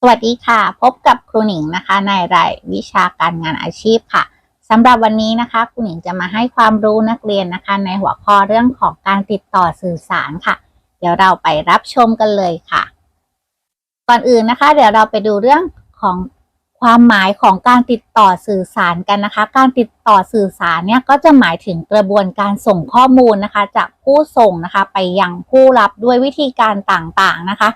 สวัสดีค่ะ พบกับครูหนิงนะคะ ในรายวิชาการงานอาชีพค่ะสำหรับวันนี้นะคะครูหนิงจะมาให้ความรู้นักเรียนนะคะ ในหัวข้อเรื่องของการติดต่อสื่อสารค่ะ เดี๋ยวเราไปรับชมกันเลยค่ะ ก่อนอื่นนะคะ เดี๋ยวเราไปดูเรื่องของความหมายของการติดต่อสื่อสารกันนะคะ การติดต่อสื่อสารเนี่ยก็จะหมายถึงกระบวนการส่งข้อมูลนะคะ จากผู้ส่งนะคะ ไปยังผู้รับด้วยวิธีการต่างๆนะคะ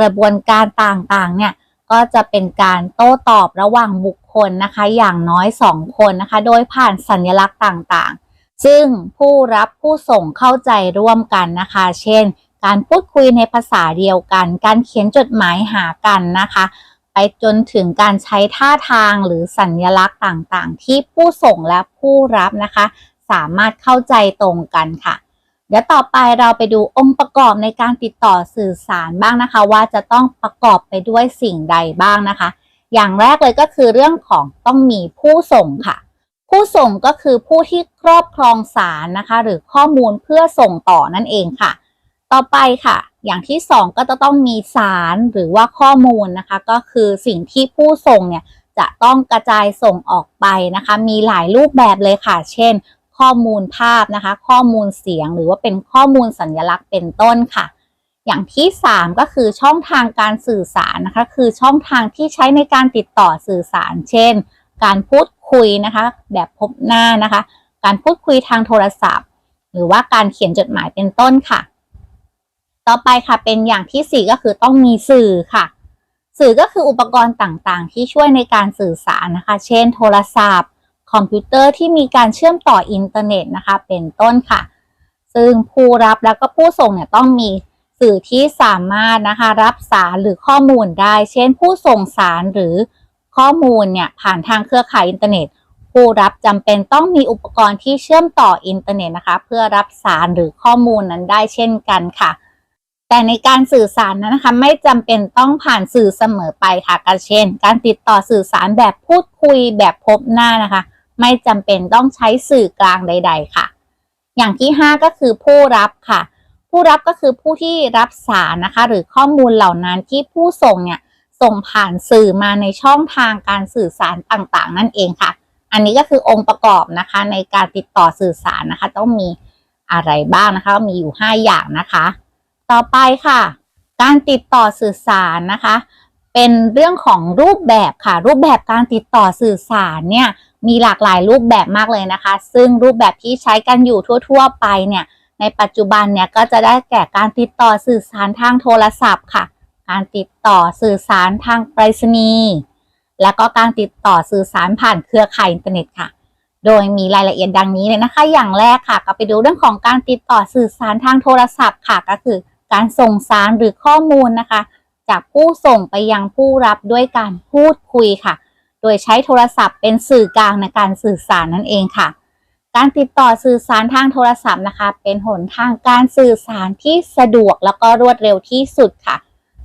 กระบวนการต่างๆ เนี่ยก็จะเป็นการโต้ตอบระหว่างบุคคลนะคะ อย่างน้อย 2 คนนะคะ โดยผ่านสัญลักษณ์ต่างๆ ซึ่งผู้รับผู้ส่งเข้าใจร่วมกันนะคะ เช่น การพูดคุยในภาษาเดียวกัน การเขียนจดหมายหากันนะคะ ไปจนถึงการใช้ท่าทางหรือสัญลักษณ์ต่างๆ ที่ผู้ส่งและผู้รับนะคะ สามารถเข้าใจตรงกันค่ะ เดี๋ยวต่อไปเราไปดูองค์ประกอบในการติดต่อสื่อสารบ้างนะคะ ว่าจะต้องประกอบไปด้วยสิ่งใดบ้างนะคะ อย่างแรกเลยก็คือเรื่องของต้องมีผู้ส่งค่ะ ผู้ส่งก็คือผู้ที่ครอบครองสารนะคะ หรือข้อมูลเพื่อส่งต่อนั่นเองค่ะ ต่อไปค่ะ อย่างที่สองก็จะต้องมีสารหรือว่าข้อมูลนะคะ ก็คือสิ่งที่ผู้ส่งเนี่ยจะต้องกระจายส่งออกไปนะคะ มีหลายรูปแบบเลยค่ะ เช่น ข้อมูลภาพนะคะ ข้อมูลเสียงหรือว่าเป็นข้อมูลสัญลักษณ์เป็นต้นค่ะ อย่างที่ 3 ก็คือช่องทางการสื่อสารนะคะ คือช่องทางที่ใช้ในการติดต่อสื่อสาร เช่น การพูดคุยนะคะ แบบพบหน้านะคะ การพูดคุยทางโทรศัพท์ หรือว่าการเขียนจดหมายเป็นต้นค่ะ ต่อไปค่ะเป็นอย่างที่ 4 ก็คือต้องมีสื่อค่ะสื่อก็คืออุปกรณ์ต่างๆ ที่ช่วยในการสื่อสารนะคะ เช่น โทรศัพท์ คอมพิวเตอร์ที่มีการเชื่อมต่ออินเทอร์เน็ตนะคะ เป็นต้นค่ะ ซึ่งผู้รับแล้วก็ผู้ส่งเนี่ยต้องมีสื่อที่สามารถนะคะ รับสารหรือข้อมูลได้ เช่น ผู้ส่งสารหรือข้อมูลเนี่ยผ่านทางเครือข่ายอินเทอร์เน็ต ผู้รับจำเป็นต้องมีอุปกรณ์ที่เชื่อมต่ออินเทอร์เน็ตนะคะ เพื่อรับสารหรือข้อมูลนั้นได้เช่นกันค่ะแต่ในการสื่อสารนั้นนะคะไม่จำเป็นต้องผ่านสื่อเสมอไปค่ะก็เช่น การติดต่อสื่อสารแบบพูดคุยแบบพบหน้านะคะ ไม่จำเป็นต้องใช้สื่อกลางใด ๆ ค่ะ อย่างที่ 5 ก็คือผู้รับค่ะ ผู้รับก็คือผู้ที่รับสารนะคะ หรือข้อมูลเหล่านั้นที่ผู้ส่งเนี่ยส่งผ่านสื่อมาในช่องทางการสื่อสารต่างๆ นั่นเองค่ะ อันนี้ก็คือองค์ประกอบนะคะ ในการติดต่อสื่อสารนะคะ ต้องมีอะไรบ้างนะคะ มีอยู่ 5 อย่างนะคะ ต่อไปค่ะ การติดต่อสื่อสารนะคะ เป็นเรื่องของรูปแบบค่ะ รูปแบบการติดต่อสื่อสารเนี่ย มีหลากหลายรูปแบบมากเลยนะคะ ซึ่งรูปแบบที่ใช้กันอยู่ทั่ว ๆ ไปเนี่ย ในปัจจุบันเนี่ยก็จะได้แก่การติดต่อสื่อสารทางโทรศัพท์ค่ะ การติดต่อสื่อสารทางไปรษณีย์ และก็การติดต่อสื่อสารผ่านเครือข่ายอินเทอร์เน็ตค่ะ โดยมีรายละเอียดดังนี้เลยนะคะ อย่างแรกค่ะ ก็ไปดูเรื่องของการติดต่อสื่อสารทางโทรศัพท์ค่ะ ก็คือ การส่งสารหรือข้อมูลนะคะ จากผู้ส่งไปยังผู้รับด้วยการพูดคุยค่ะ โดยใช้โทรศัพท์เป็นสื่อกลางในการสื่อสารนั่นเองค่ะ การติดต่อสื่อสารทางโทรศัพท์นะคะ เป็นหนทางการสื่อสารที่สะดวกแล้วก็รวดเร็วที่สุดค่ะ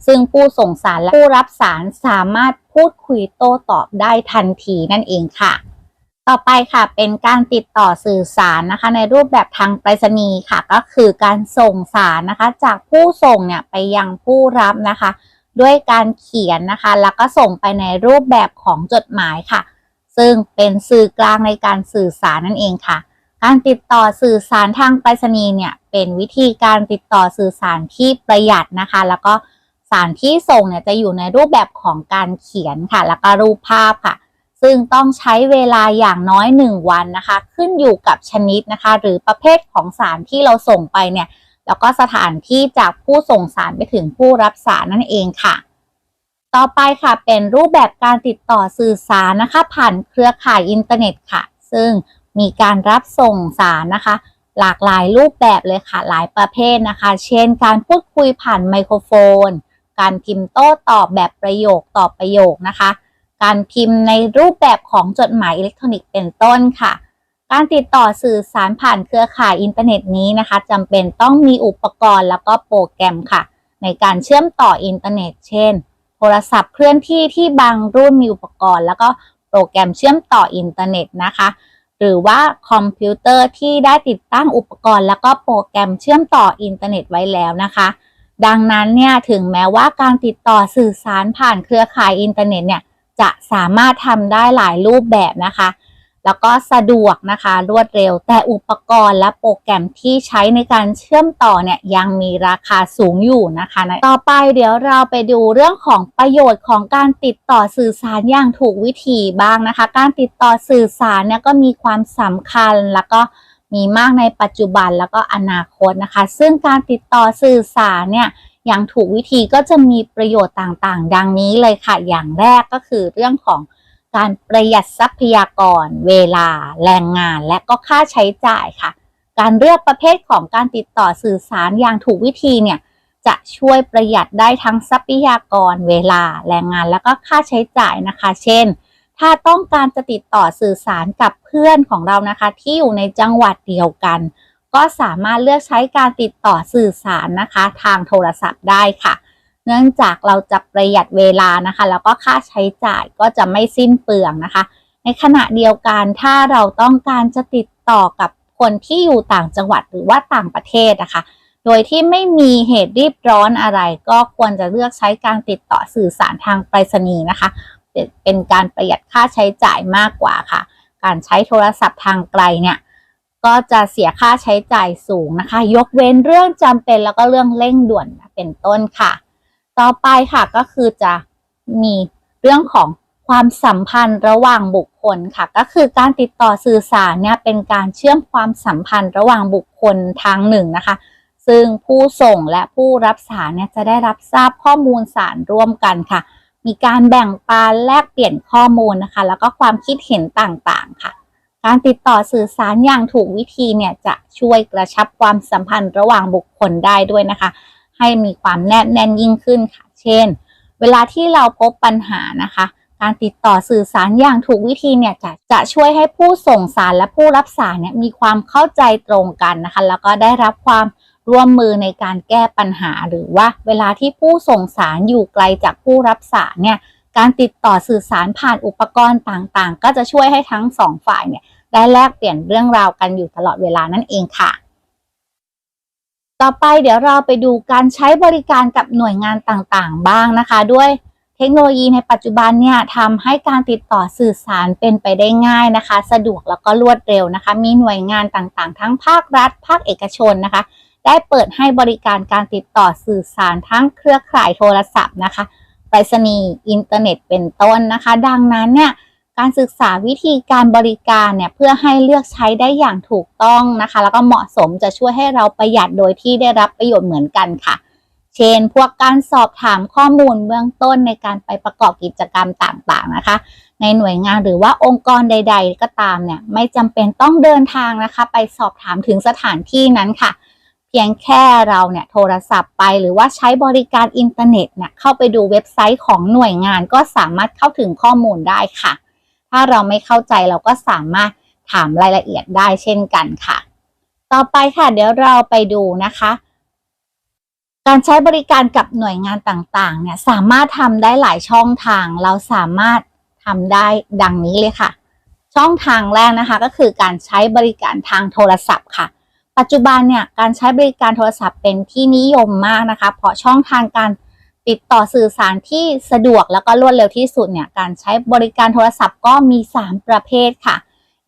ซึ่งผู้ส่งสารและผู้รับสารสามารถพูดคุยโต้ตอบได้ทันทีนั่นเองค่ะ ต่อไปค่ะเป็นการติดต่อสื่อสารนะคะ ในรูปแบบทางไปรษณีย์ค่ะ ก็คือการส่งสารนะคะ จากผู้ส่งเนี่ยไปยังผู้รับนะคะ ด้วยการเขียนนะคะ แล้วก็ส่งไปในรูปแบบของจดหมายค่ะ ซึ่งเป็นสื่อกลางในการสื่อสารนั่นเองค่ะ การติดต่อสื่อสารทางไปรษณีย์เนี่ยเป็นวิธีการติดต่อสื่อสารที่ประหยัดนะคะ แล้วก็สารที่ส่งเนี่ยจะอยู่ในรูปแบบของการเขียนค่ะ แล้วก็รูปภาพค่ะ ซึ่งต้องใช้เวลาอย่างน้อย 1 วันนะคะ ขึ้นอยู่กับชนิดนะคะ หรือประเภทของสารที่เราส่งไปเนี่ย แล้วก็สถานที่จากผู้ส่งสารไปถึงผู้รับสารนั่นเองค่ะ ต่อไปค่ะเป็นรูปแบบการติดต่อสื่อสารนะคะ ผ่านเครือข่ายอินเทอร์เน็ตค่ะ ซึ่งมีการรับส่งสารนะคะ หลากหลายรูปแบบเลยค่ะหลายประเภทนะคะ เช่น การพูดคุยผ่านไมโครโฟน การพิมพ์โต้ตอบแบบประโยคต่อประโยคนะคะ การพิมพ์ในรูปแบบของจดหมายอิเล็กทรอนิกส์เป็นต้นค่ะ การติดต่อสื่อสารผ่านเครือข่ายอินเทอร์เน็ตนี้นะคะจำเป็นต้องมีอุปกรณ์แล้วก็โปรแกรมค่ะ ในการเชื่อมต่ออินเทอร์เน็ต เช่น โทรศัพท์เคลื่อนที่ที่บางรุ่นมีอุปกรณ์ แล้วก็โปรแกรมเชื่อมต่ออินเทอร์เน็ตนะคะ หรือว่าคอมพิวเตอร์ที่ได้ติดตั้งอุปกรณ์ แล้วก็โปรแกรมเชื่อมต่ออินเทอร์เน็ตไว้แล้วนะคะ ดังนั้นเนี่ยถึงแม้ว่าการติดต่อสื่อสารผ่านเครือข่ายอินเทอร์เน็ตเนี่ยจะสามารถทำได้หลายรูปแบบนะคะ แล้วก็สะดวกนะคะรวดเร็ว แต่อุปกรณ์และโปรแกรมที่ใช้ในการเชื่อมต่อเนี่ยยังมีราคาสูงอยู่นะคะต่อไปเดี๋ยวเราไปดูเรื่องของประโยชน์ของการติดต่อสื่อสารอย่างถูกวิธีบ้างนะคะ การติดต่อสื่อสารเนี่ยก็มีความสำคัญแล้วก็มีมากในปัจจุบันแล้วก็อนาคตนะคะ ซึ่งการติดต่อสื่อสารเนี่ยอย่างถูกวิธีก็จะมีประโยชน์ต่างๆ ดังนี้เลยค่ะ อย่างแรกก็คือเรื่องของ การประหยัดทรัพยากร เวลา แรงงาน และก็ค่าใช้จ่ายค่ะ การเลือกประเภทของการติดต่อสื่อสารอย่างถูกวิธีเนี่ยจะช่วยประหยัดได้ทั้งทรัพยากร เวลา แรงงาน และก็ค่าใช้จ่ายนะคะ เช่น ถ้าต้องการจะติดต่อสื่อสารกับเพื่อนของเรานะคะ ที่อยู่ในจังหวัดเดียวกัน ก็สามารถเลือกใช้การติดต่อสื่อสารนะคะ ทางโทรศัพท์ได้ค่ะ เนื่องจากเราจะประหยัดเวลานะคะ แล้วก็ค่าใช้จ่ายก็จะไม่สิ้นเปลืองนะคะ ในขณะเดียวกันถ้าเราต้องการจะติดต่อกับคนที่อยู่ต่างจังหวัดหรือว่าต่างประเทศนะคะ โดยที่ไม่มีเหตุรีบร้อนอะไร ก็ควรจะเลือกใช้การติดต่อสื่อสารทางไปรษณีย์นะคะ เป็นการประหยัดค่าใช้จ่ายมากกว่าค่ะ การใช้โทรศัพท์ทางไกลเนี่ยก็จะเสียค่าใช้จ่ายสูงนะคะ ยกเว้นเรื่องจำเป็นแล้วก็เรื่องเร่งด่วนเป็นต้นค่ะ ต่อไปค่ะก็คือจะมีเรื่องของความสัมพันธ์ระหว่างบุคคลค่ะ ก็คือการติดต่อสื่อสารเนี่ยเป็นการเชื่อมความสัมพันธ์ระหว่างบุคคลทางหนึ่งนะคะ ซึ่งผู้ส่งและผู้รับสารเนี่ยจะได้รับทราบข้อมูลสารร่วมกันค่ะ มีการแบ่งปันแลกเปลี่ยนข้อมูลนะคะ แล้วก็ความคิดเห็นต่างๆค่ะ การติดต่อสื่อสารอย่างถูกวิธีเนี่ยจะช่วยกระชับความสัมพันธ์ระหว่างบุคคลได้ด้วยนะคะ ให้มีความแนบแน่นยิ่งขึ้นค่ะ เช่น เวลาที่เราพบปัญหานะคะ การติดต่อสื่อสารอย่างถูกวิธีเนี่ยจะจะช่วยให้ผู้ส่งสารและผู้รับสารเนี่ยมีความเข้าใจตรงกันนะคะ แล้วก็ได้รับความร่วมมือในการแก้ปัญหาหรือว่าเวลาที่ผู้ส่งสารอยู่ไกลจากผู้รับสารเนี่ยการติดต่อสื่อสารผ่านอุปกรณ์ต่างๆ ก็จะช่วยให้ทั้งสองฝ่ายเนี่ยได้แลกเปลี่ยนเรื่องราวกันอยู่ตลอดเวลานั่นเองค่ะ ต่อไปเดี๋ยวเราไปดูการใช้บริการกับหน่วยงานต่างๆ บ้างนะคะ ด้วยเทคโนโลยีในปัจจุบันเนี่ยทำให้การติดต่อสื่อสารเป็นไปได้ง่ายนะคะ สะดวกแล้วก็รวดเร็วนะคะ มีหน่วยงานต่างๆ ทั้งภาครัฐ ภาคเอกชนนะคะ ได้เปิดให้บริการการติดต่อสื่อสารทั้งเครือข่ายโทรศัพท์นะคะไปรษณีย์อินเทอร์เน็ตเป็นต้นนะคะ ดังนั้นเนี่ย การศึกษาวิธีการบริการเนี่ยเพื่อให้เลือกใช้ได้อย่างถูกต้องนะคะ แล้วก็เหมาะสมจะช่วยให้เราประหยัดโดยที่ได้รับประโยชน์เหมือนกันค่ะ เช่น พวกการสอบถามข้อมูลเบื้องต้นในการไปประกอบกิจกรรมต่างๆนะคะ ในหน่วยงานหรือว่าองค์กรใด ๆ ก็ตามเนี่ยไม่จำเป็นต้องเดินทางนะคะ ไปสอบถามถึงสถานที่นั้นค่ะ เพียงแค่เราเนี่ยโทรศัพท์ไปหรือว่าใช้บริการอินเทอร์เน็ตเนี่ยเข้าไปดูเว็บไซต์ของหน่วยงานก็สามารถเข้าถึงข้อมูลได้ค่ะ ถ้าเราไม่เข้าใจเราก็สามารถถามรายละเอียดได้เช่นกันค่ะ ต่อไปค่ะเดี๋ยวเราไปดูนะคะ การใช้บริการกับหน่วยงานต่างๆ เนี่ยสามารถทำได้หลายช่องทาง เราสามารถทำได้ดังนี้เลยค่ะ ช่องทางแรกนะคะก็คือการใช้บริการทางโทรศัพท์ค่ะปัจจุบันเนี่ยการใช้บริการโทรศัพท์เป็นที่นิยมมากนะคะ เพราะช่องทางการ ติดต่อสื่อสารที่สะดวกแล้วก็รวดเร็วที่สุดเนี่ยการใช้บริการโทรศัพท์ก็มี 3 ประเภทค่ะ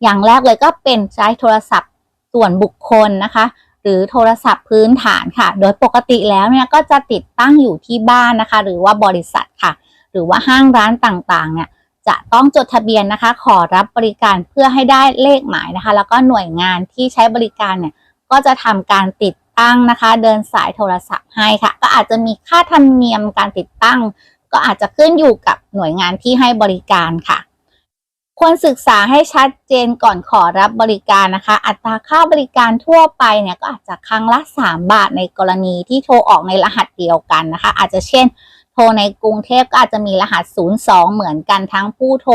อย่างแรกเลยก็เป็นใช้โทรศัพท์ส่วนบุคคลนะคะ หรือโทรศัพท์พื้นฐานค่ะ โดยปกติแล้วเนี่ยก็จะติดตั้งอยู่ที่บ้านนะคะ หรือว่าบริษัทค่ะ หรือว่าห้างร้านต่างๆ เนี่ยจะต้องจดทะเบียนนะคะ ขอรับบริการเพื่อให้ได้เลขหมายนะคะ แล้วก็หน่วยงานที่ใช้บริการเนี่ยก็จะทำการติด ตั้งนะคะ เดินสายโทรศัพท์ให้ค่ะ ก็อาจจะมีค่าธรรมเนียมการติดตั้ง ก็อาจจะขึ้นอยู่กับหน่วยงานที่ให้บริการค่ะ ควรศึกษาให้ชัดเจนก่อนขอรับบริการนะคะ อัตราค่าบริการทั่วไปเนี่ยก็อาจจะครั้งละ 3 บาทในกรณีที่โทรออกในรหัสเดียวกันนะคะ อาจจะเช่น โทรในกรุงเทพก็อาจจะมีรหัส 02 เหมือนกันทั้งผู้โทร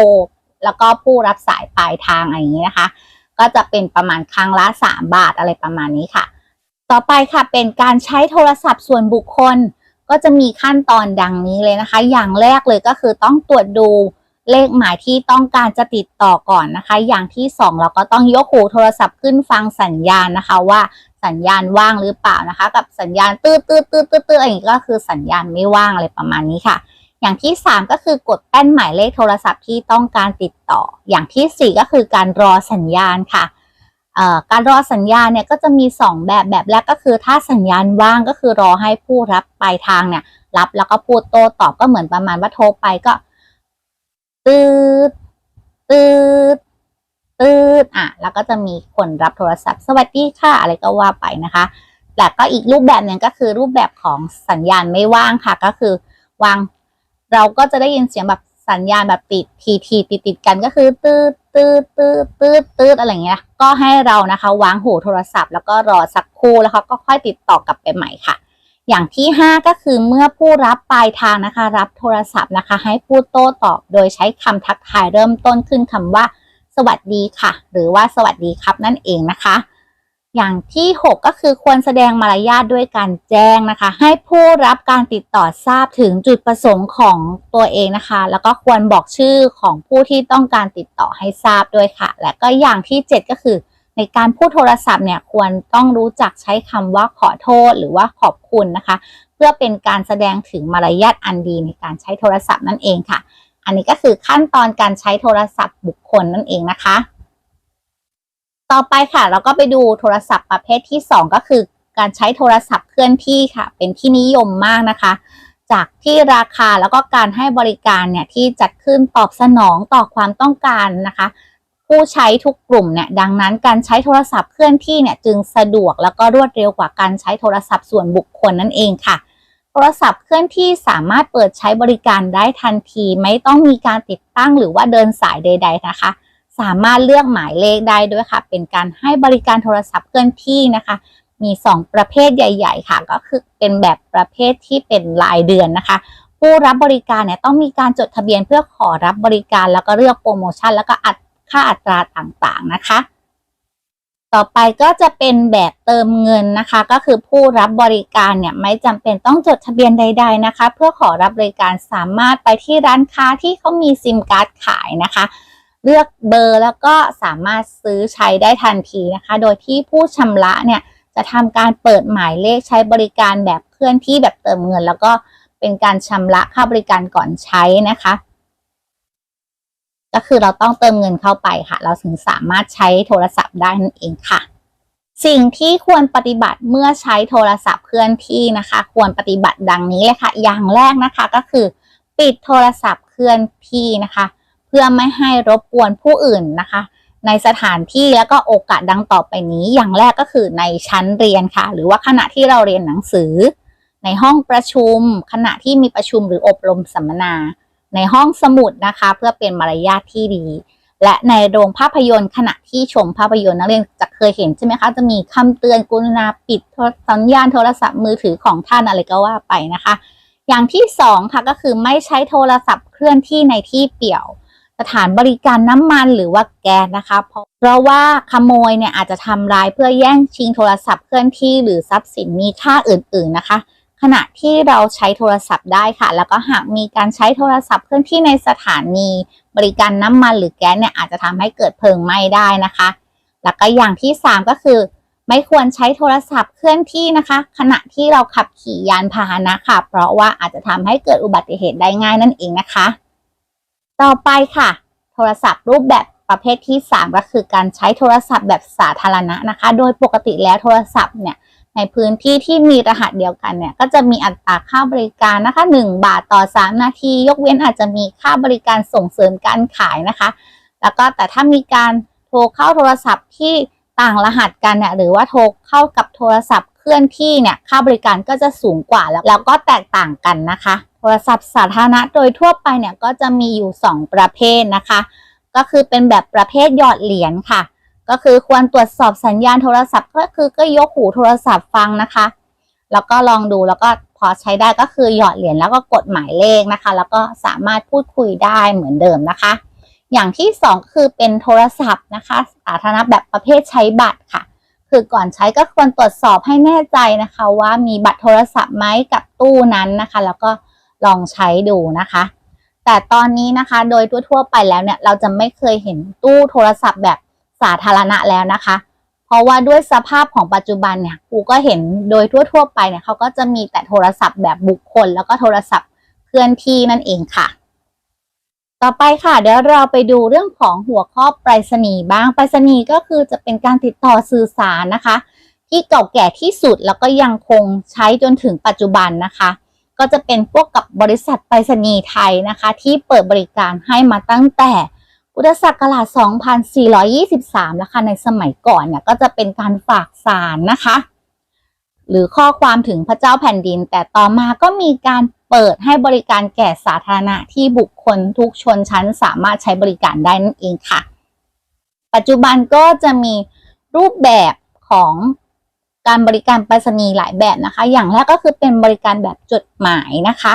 แล้วก็ผู้รับสายปลายทางอะไรอย่างนี้นะคะ ก็จะเป็นประมาณครั้งละ 3 บาทอะไรประมาณนี้ค่ะ ต่อไปค่ะเป็นการใช้โทรศัพท์ส่วนบุคคล ก็จะมีขั้นตอนดังนี้เลยนะคะ อย่างแรกเลยก็คือต้องตรวจดูเลขหมายที่ต้องการจะติดต่อก่อนนะคะ อย่างที่ 2 เราก็ต้องยกหูโทรศัพท์ขึ้นฟังสัญญาณนะคะว่าสัญญาณว่างหรือเปล่านะคะ กับสัญญาณตืดตืดตืดตืดตืดอะไรอย่างนี้ก็คือสัญญาณไม่ว่างอะไรประมาณนี้ค่ะ อย่างที่ 3 ก็คือกดแป้นหมายเลขโทรศัพท์ที่ต้องการติดต่อ อย่างทีสี่4 ก็คือการรอสัญญาณค่ะ การรอสัญญาณเนี่ยก็จะมี 2 แบบแบบแรกก็คือถ้าสัญญาณว่างก็คือรอให้ผู้รับปลายทางเนี่ย รับแล้วก็พูดโต้ตอบก็เหมือนประมาณว่าโทรไปก็ตืดตืดตืดอะแล้วก็จะมีคนรับโทรศัพท์ สวัสดีค่ะ อะไรก็ว่าไปนะคะ แต่ก็อีกรูปแบบหนึ่งก็คือรูปแบบของสัญญาณไม่ว่างค่ะ ก็คือวาง เราก็จะได้ยินเสียงแบบสัญญาณแบบติดทีทีติดติดกันก็คือตืด ตืดตืดตืดตืดอะไรเงี้ย ก็ให้เรานะคะ วางหูโทรศัพท์แล้วก็รอสักครู่แล้วเขาก็ค่อยติดต่อกลับไปใหม่ค่ะ อย่างที่ 5 ก็คือเมื่อผู้รับปลายทางนะคะ รับโทรศัพท์นะคะ ให้พูดโต้ตอบโดยใช้คำทักทายเริ่มต้นขึ้นคำว่า สวัสดีค่ะ หรือว่าสวัสดีครับนั่นเองนะคะ อย่างที่ 6 ก็คือควรแสดงมารยาทด้วยการแจ้งนะคะ ให้ผู้รับการติดต่อทราบถึงจุดประสงค์ของตัวเองนะคะ แล้วก็ควรบอกชื่อของผู้ที่ต้องการติดต่อให้ทราบด้วยค่ะ และก็อย่างที่ 7 ก็คือ ในการพูดโทรศัพท์เนี่ยควรต้องรู้จักใช้คำว่าขอโทษหรือว่าขอบคุณนะคะ เพื่อเป็นการแสดงถึงมารยาทอันดีในการใช้โทรศัพท์นั่นเองค่ะ อันนี้ก็คือขั้นตอนการใช้โทรศัพท์บุคคลนั่นเองนะคะ ต่อไปค่ะเราก็ไปดูโทรศัพท์ประเภทที่ 2 ก็คือ การใช้โทรศัพท์เคลื่อนที่ค่ะ เป็นที่นิยมมากนะคะ จากที่ราคาแล้วก็การให้บริการเนี่ยที่จัดขึ้นตอบสนองต่อความต้องการนะคะ ผู้ใช้ทุกกลุ่มเนี่ยดังนั้นการใช้โทรศัพท์เคลื่อนที่เนี่ยจึงสะดวกแล้วก็รวดเร็วกว่าการใช้โทรศัพท์ส่วนบุคคลนั่นเองค่ะโทรศัพท์เคลื่อนที่สามารถเปิดใช้บริการได้ทันที ไม่ต้องมีการติดตั้งหรือว่าเดินสายใด ๆ นะคะ สามารถเลือกหมายเลขได้ด้วยค่ะ เป็นการให้บริการโทรศัพท์เคลื่อนที่นะคะ มี 2 ประเภทใหญ่ ๆ ค่ะ ก็คือเป็นแบบประเภทที่เป็นรายเดือนนะคะ ผู้รับบริการเนี่ยต้องมีการจดทะเบียนเพื่อขอรับบริการ แล้วก็เลือกโปรโมชั่น แล้วก็อัดค่าอัตราต่างๆนะคะ ต่อไปก็จะเป็นแบบเติมเงินนะคะ ก็คือผู้รับบริการเนี่ยไม่จำเป็นต้องจดทะเบียนใด ๆนะคะ เพื่อขอรับบริการสามารถไปที่ร้านค้าที่เขามีซิมการ์ดขายนะคะ เลือกเบอร์แล้วก็สามารถซื้อใช้ได้ทันทีนะคะ โดยที่ผู้ชำระเนี่ยจะทำการเปิดหมายเลขใช้บริการแบบเคลื่อนที่แบบเติมเงิน แล้วก็เป็นการชำระค่าบริการก่อนใช้นะคะ ก็คือเราต้องเติมเงินเข้าไปค่ะ เราถึงสามารถใช้โทรศัพท์ได้นั่นเองค่ะ สิ่งที่ควรปฏิบัติเมื่อใช้โทรศัพท์เคลื่อนที่นะคะ ควรปฏิบัติดังนี้เลยค่ะ อย่างแรกนะคะก็คือ ปิดโทรศัพท์เคลื่อนที่นะคะ พื่อไม่ให้รบกวนผู้อื่นนะคะ ในสถานที่แล้วก็โอกาสดังต่อไปนี้ อย่างแรกก็คือในชั้นเรียนค่ะ หรือว่าขณะที่เราเรียนหนังสือ ในห้องประชุม ขณะที่มีประชุมหรืออบรมสัมมนา ในห้องสมุดนะคะ เพื่อเป็นมารยาทที่ดี และในโรงภาพยนตร์ ขณะที่ชมภาพยนตร์นักเรียนจะเคยเห็นใช่ไหมคะจะมีคำเตือนกรุณาปิดสัญญาณโทรศัพท์มือถือของท่านอะไรก็ว่าไปนะคะ อย่างที่สองค่ะก็คือไม่ใช้โทรศัพท์เคลื่อนที่ในที่เปี่ยว สถานบริการน้ำมันหรือว่าแก๊สนะคะ เพราะว่าขโมยเนี่ยอาจจะทำลายเพื่อแย่งชิงโทรศัพท์เคลื่อนที่หรือทรัพย์สินมีค่าอื่นๆนะคะ ขณะที่เราใช้โทรศัพท์ได้ค่ะ แล้วก็หากมีการใช้โทรศัพท์เคลื่อนที่ในสถานีบริการน้ำมันหรือแก๊สเนี่ยอาจจะทำให้เกิดเพลิงไหม้ได้นะคะ แล้วก็อย่างที่สามก็คือ ไม่ควรใช้โทรศัพท์เคลื่อนที่นะคะ ขณะที่เราขับขี่ยานพาหนะค่ะ เพราะว่าอาจจะทำให้เกิดอุบัติเหตุได้ง่ายนั่นเองนะคะ ต่อไปค่ะ โทรศัพท์รูปแบบประเภทที่ 3 ก็คือการใช้โทรศัพท์แบบสาธารณะนะคะ โดยปกติแล้วโทรศัพท์เนี่ยในพื้นที่ที่มีรหัสเดียวกันเนี่ยก็จะมีอัตราค่าบริการนะคะ 1 บาทต่อ 3 นาที ยกเว้นอาจจะมีค่าบริการส่งเสริมการขายนะคะ แล้วก็แต่ถ้ามีการโทรเข้าโทรศัพท์ที่ต่างรหัสกันเนี่ยหรือว่าโทรเข้ากับโทรศัพท์เคลื่อนที่เนี่ยค่าบริการก็จะสูงกว่าแล้วแล้วก็แตกต่างกันนะคะ ทรศัพท์สาธารณะโดยทั่วไปเนี่ยก็จะมีอยู่ 2 ประเภทนะคะ ก็คือเป็นแบบประเภทหยอดเหรียญค่ะ ก็คือควรตรวจสอบสัญญาณโทรศัพท์ก็คือก็ยกหูโทรศัพท์ฟังนะคะ แล้วก็ลองดูแล้วก็พอใช้ได้ก็คือหยอดเหรียญแล้วก็กดหมายเลขนะคะ แล้วก็สามารถพูดคุยได้เหมือนเดิมนะคะ อย่างที่สองคือเป็นโทรศัพท์นะคะสาธารณะแบบประเภทใช้บัตรค่ะคือก่อนใช้ก็ควรตรวจสอบให้แน่ใจนะคะ ว่ามีบัตรโทรศัพท์ไหมกับตู้นั้นนะคะ แล้วก็ ลองใช้ดูนะคะ แต่ตอนนี้นะคะโดยทั่วๆไปแล้วเนี่ยเราจะไม่เคยเห็นตู้โทรศัพท์แบบสาธารณะแล้วนะคะ เพราะว่าด้วยสภาพของปัจจุบันเนี่ยครูก็เห็นโดยทั่วๆ ไปเนี่ยเขาก็จะมีแต่โทรศัพท์แบบบุคคล แล้วก็โทรศัพท์เคลื่อนที่นั่นเองค่ะ ต่อไปค่ะเดี๋ยวเราไปดูเรื่องของหัวข้อไปรษณีย์บ้างไปรษณีย์ก็คือจะเป็นการติดต่อสื่อสารนะคะ ที่เก่าแก่ที่สุดแล้วก็ยังคงใช้จนถึงปัจจุบันนะคะ ก็จะเป็นพวกกับบริษัทไปรษณีย์ไทยนะคะ ที่เปิดบริการให้มาตั้งแต่พุทธศักราช 2423แล้วค่ะในสมัยก่อนเนี่ยก็จะเป็นการฝากสารนะคะ หรือข้อความถึงพระเจ้าแผ่นดิน แต่ต่อมาก็มีการเปิดให้บริการแก่สาธารณะที่บุคคลทุกชนชั้นสามารถใช้บริการได้นั่นเองค่ะ ปัจจุบันก็จะมีรูปแบบของ การบริการไปรษณีย์หลายแบบนะคะ อย่างแรกก็คือเป็นบริการแบบจดหมายนะคะ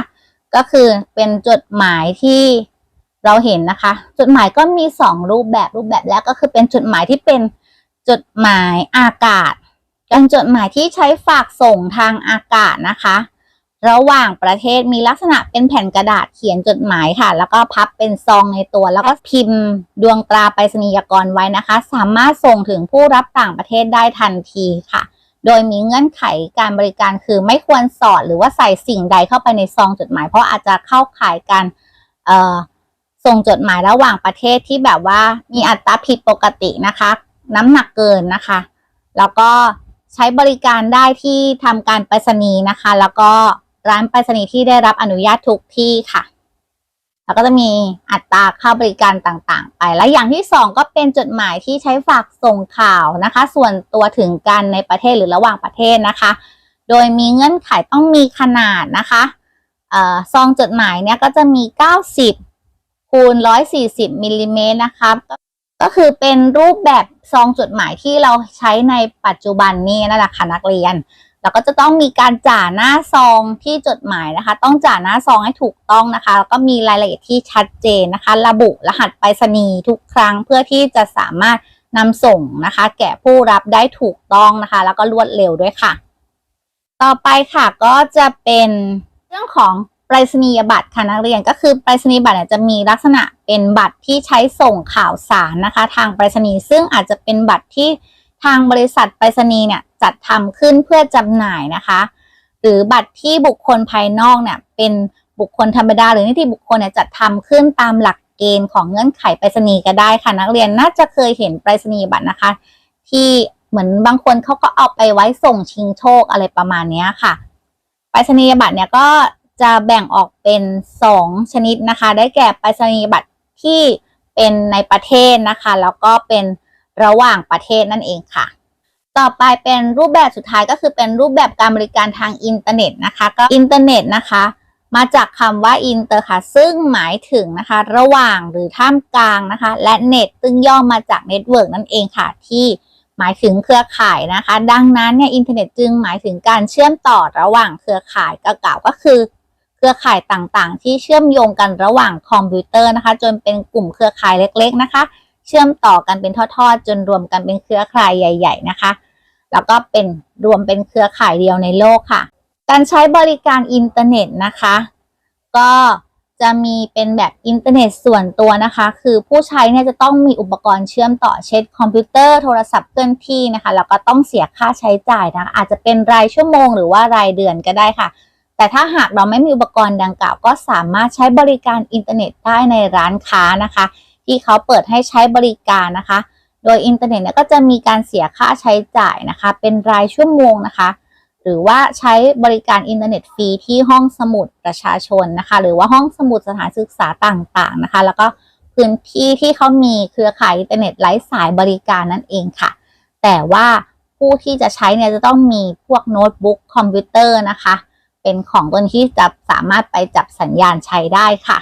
ก็คือเป็นจดหมายที่เราเห็นนะคะ จดหมายก็มีสองรูปแบบรูปแบบแรกก็คือเป็นจดหมายที่เป็นจดหมายอากาศเป็นจดหมายที่ใช้ฝากส่งทางอากาศนะคะ ระหว่างประเทศมีลักษณะเป็นแผ่นกระดาษเขียนจดหมายค่ะ แล้วก็พับเป็นซองในตัว แล้วก็พิมพ์ดวงตราไปรษณียกรไว้นะคะ สามารถส่งถึงผู้รับต่างประเทศได้ทันทีค่ะ โดยมีเงื่อนไขการบริการคือไม่ควรสอดหรือว่าใส่สิ่งใดเข้าไปในซองจดหมาย เพราะอาจจะเข้าข่ายการส่งจดหมายระหว่างประเทศที่แบบว่ามีอัตราผิดปกตินะคะ น้ำหนักเกินนะคะ แล้วก็ใช้บริการได้ที่ทำการไปรษณีย์นะคะ แล้วก็ร้านไปรษณีย์ที่ได้รับอนุญาตทุกที่ค่ะ แล้วก็จะมีอัตราค่าบริการต่างๆ ไป และอย่างที่สองก็เป็นจดหมายที่ใช้ฝากส่งข่าวนะคะ ส่วนตัวถึงกันในประเทศหรือระหว่างประเทศนะคะ โดยมีเงื่อนไขต้องมีขนาดนะคะซองจดหมายเนี่ยก็จะมี 90คูณ140มิลลิเมตรนะคะก็ก็คือเป็นรูปแบบซองจดหมายที่เราใช้ในปัจจุบันนี้นั่นแหละค่ะนักเรียน แล้วก็จะต้องมีการจ่าหน้าซองที่จดหมายนะคะ ต้องจ่าหน้าซองให้ถูกต้องนะคะแล้วก็มีรายละเอียดที่ชัดเจนนะคะ ระบุรหัสไปรษณีย์ทุกครั้งเพื่อที่จะสามารถนำส่งนะคะ แก่ผู้รับได้ถูกต้องนะคะ แล้วก็รวดเร็วด้วยค่ะ ต่อไปค่ะก็จะเป็นเรื่องของไปรษณียบัตรค่ะนักเรียนก็คือไปรษณียบัตรเนี่ยจะมีลักษณะเป็นบัตรที่ใช้ส่งข่าวสารนะคะ ทางไปรษณีย์ซึ่งอาจจะเป็นบัตรที่ ทางบริษัทไปรษณีย์เนี่ยจัดทำขึ้นเพื่อจำหน่ายนะคะ หรือบัตรที่บุคคลภายนอกเนี่ยเป็นบุคคลธรรมดา หรือนิติบุคคลเนี่ยจัดทำขึ้นตามหลักเกณฑ์ของเงื่อนไขไปรษณีย์ก็ได้ค่ะ นักเรียนน่าจะเคยเห็นไปรษณียบัตรนะคะ ที่เหมือนบางคนเขาก็เอาไปไว้ส่งชิงโชคอะไรประมาณนี้ค่ะ ไปรษณียบัตรเนี่ยก็จะแบ่งออกเป็นสองชนิดนะคะ ได้แก่ไปรษณียบัตรที่เป็นในประเทศนะคะ แล้วก็เป็น ระหว่างประเทศนั่นเองค่ะ ต่อไปเป็นรูปแบบสุดท้ายก็คือเป็นรูปแบบการบริการทางอินเทอร์เน็ตนะคะ ก็อินเทอร์เน็ตนะคะ มาจากคำว่าอินเตอร์ค่ะ ซึ่งหมายถึงนะคะ ระหว่างหรือท่ามกลางนะคะ และเน็ตซึ่งย่อมาจากเน็ตเวิร์กนั่นเองค่ะ ที่หมายถึงเครือข่ายนะคะ ดังนั้นเนี่ยอินเทอร์เน็ตจึงหมายถึงการเชื่อมต่อระหว่างเครือข่ายก็กล่าวก็คือเครือข่ายต่างๆ ที่เชื่อมโยงกันระหว่างคอมพิวเตอร์นะคะ จนเป็นกลุ่มเครือข่ายเล็ก ๆ นะคะ เชื่อมต่อกันเป็นทอดๆ จนรวมกันเป็นเครือข่ายใหญ่ ๆ นะคะ แล้วก็เป็นรวมเป็นเครือข่ายเดียวในโลกค่ะ การใช้บริการอินเทอร์เน็ตนะคะ ก็จะมีเป็นแบบอินเทอร์เน็ตส่วนตัวนะคะ คือผู้ใช้เนี่ยจะต้องมีอุปกรณ์เชื่อมต่อเช่นคอมพิวเตอร์โทรศัพท์เคลื่อนที่นะคะ แล้วก็ต้องเสียค่าใช้จ่ายนะะอาจจะเป็นรายชั่วโมงหรือว่ารายเดือนก็ได้ค่ะ แต่ถ้าหากเราไม่มีอุปกรณ์ดังกล่าว ก็สามารถใช้บริการอินเทอร์เน็ตได้ในร้านค้านะคะ ที่เขาเปิดให้ใช้บริการนะคะ โดยอินเทอร์เน็ตเนี่ยก็จะมีการเสียค่าใช้จ่ายนะคะ เป็นรายชั่วโมงนะคะ หรือว่าใช้บริการอินเทอร์เน็ตฟรีที่ห้องสมุดประชาชนนะคะ หรือว่าห้องสมุดสถานศึกษาต่างๆนะคะ แล้วก็พื้นที่ที่เขามีเครือข่ายอินเทอร์เน็ตไร้สายบริการนั่นเองค่ะ แต่ว่าผู้ที่จะใช้เนี่ยจะต้องมีพวกโน้ตบุ๊กคอมพิวเตอร์นะคะ เป็นของตัวที่จะสามารถไปจับสัญญาณใช้ได้ค่ะ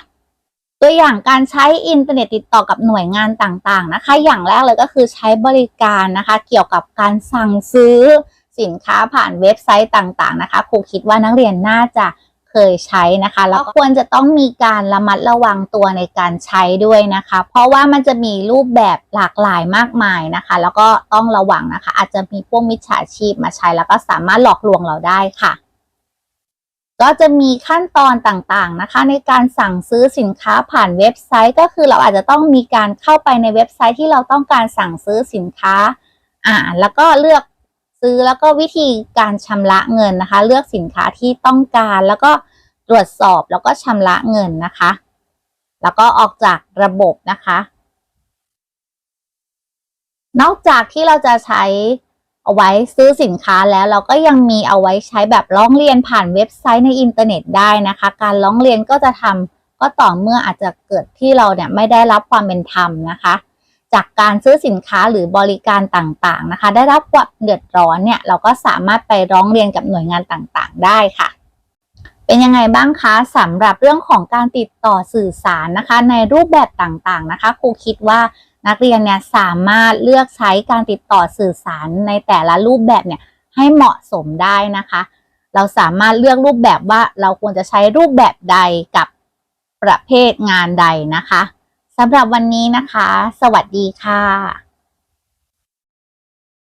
ตัวอย่างการใช้อินเทอร์เน็ตติดต่อกับหน่วยงานต่างๆนะคะ อย่างแรกเลยก็คือใช้บริการนะคะ เกี่ยวกับการสั่งซื้อสินค้าผ่านเว็บไซต์ต่างๆนะคะครูคิดว่านักเรียนน่าจะเคยใช้นะคะ แล้วควรจะต้องมีการระมัดระวังตัวในการใช้ด้วยนะคะ เพราะว่ามันจะมีรูปแบบหลากหลายมากมายนะคะ แล้วก็ต้องระวังนะคะ อาจจะมีพวกมิจฉาชีพมาใช้ แล้วก็สามารถหลอกลวงเราได้ค่ะ ก็จะมีขั้นตอนต่างๆนะคะ ในการสั่งซื้อสินค้าผ่านเว็บไซต์ ก็คือเราอาจจะต้องมีการเข้าไปในเว็บไซต์ที่เราต้องการสั่งซื้อสินค้าอ่าแล้วก็เลือกซื้อแล้วก็วิธีการชำระเงินนะคะ เลือกสินค้าที่ต้องการแล้วก็ตรวจสอบแล้วก็ชำระเงินนะคะ แล้วก็ออกจากระบบนะคะ นอกจากที่เราจะใช้ เอาไว้ซื้อสินค้าแล้วเราก็ยังมีเอาไว้ใช้แบบร้องเรียนผ่านเว็บไซต์ในอินเทอร์เน็ตได้นะคะ การร้องเรียนก็จะทำก็ต่อเมื่ออาจจะเกิดที่เราเนี่ยไม่ได้รับความเป็นธรรมนะคะ จากการซื้อสินค้าหรือบริการต่างๆนะคะ ได้รับความเดือดร้อนเนี่ยเราก็สามารถไปร้องเรียนกับหน่วยงานต่างๆ ได้ค่ะ เป็นยังไงบ้างคะสำหรับเรื่องของการติดต่อสื่อสารนะคะ ในรูปแบบต่างๆนะคะ ครูคิดว่า นักเรียนเนี่ยสามารถเลือกใช้การติดต่อสื่อสารในแต่ละรูปแบบเนี่ยให้เหมาะสมได้นะคะ เราสามารถเลือกรูปแบบว่าเราควรจะใช้รูปแบบใดกับประเภทงานใดนะคะสำหรับวันนี้นะคะ สวัสดีค่ะ